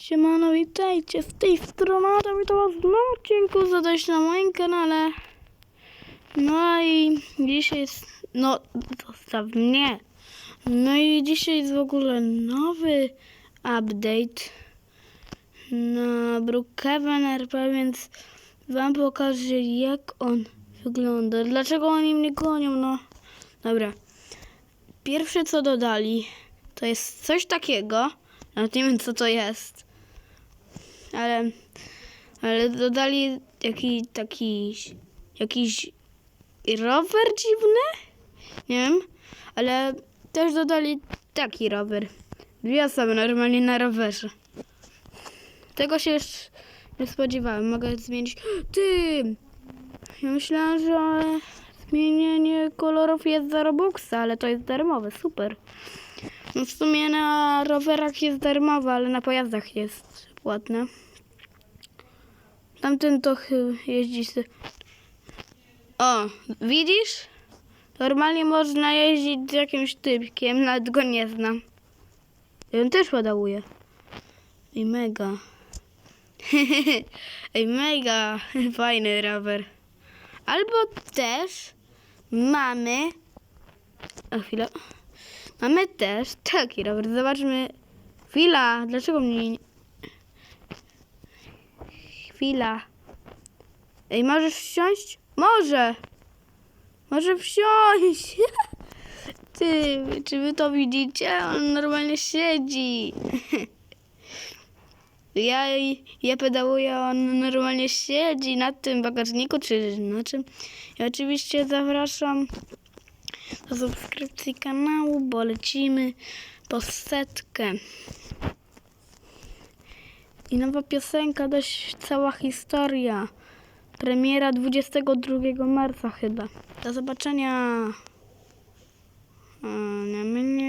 Siemano, witajcie, z tej strony to was na odcinku zadać na moim kanale. No i dzisiaj jest, no zostaw mnie. No i dzisiaj jest w ogóle nowy update na Brookhaven RP, więc wam pokażę jak on wygląda. Dlaczego oni mnie gonią, no. Dobra. Pierwsze co dodali to jest coś takiego, nawet nie wiem co to jest, ale, ale dodali jaki, taki, jakiś rower dziwny, nie wiem, ale też dodali taki rower, dwie osoby normalnie na rowerze. Tego się już nie spodziewałem, mogę zmienić, ty, ja myślałam, że zmienienie kolorów jest za Robuxa, ale to jest darmowe, super. No w sumie na rowerach jest darmowe, ale na pojazdach jest płatne. Tamten to jeździ z... O, widzisz? Normalnie można jeździć z jakimś typkiem, nawet go nie znam. I on też ładałuje. I mega. Ej, mega fajny rower. Albo też mamy... A chwilę. Mamy też taki rower. Zobaczmy. Chwila. Dlaczego mnie... Chwila. Ej, możesz wsiąść? Może. Może wsiąść. Ty, czy wy to widzicie? On normalnie siedzi. Ja, ja pedałuję, on normalnie siedzi na tym bagażniku, czy na czym. I oczywiście zapraszam do subskrypcji kanału, bo lecimy po setkę. I nowa piosenka, dość cała historia. Premiera 22 marca chyba. Do zobaczenia. Nie.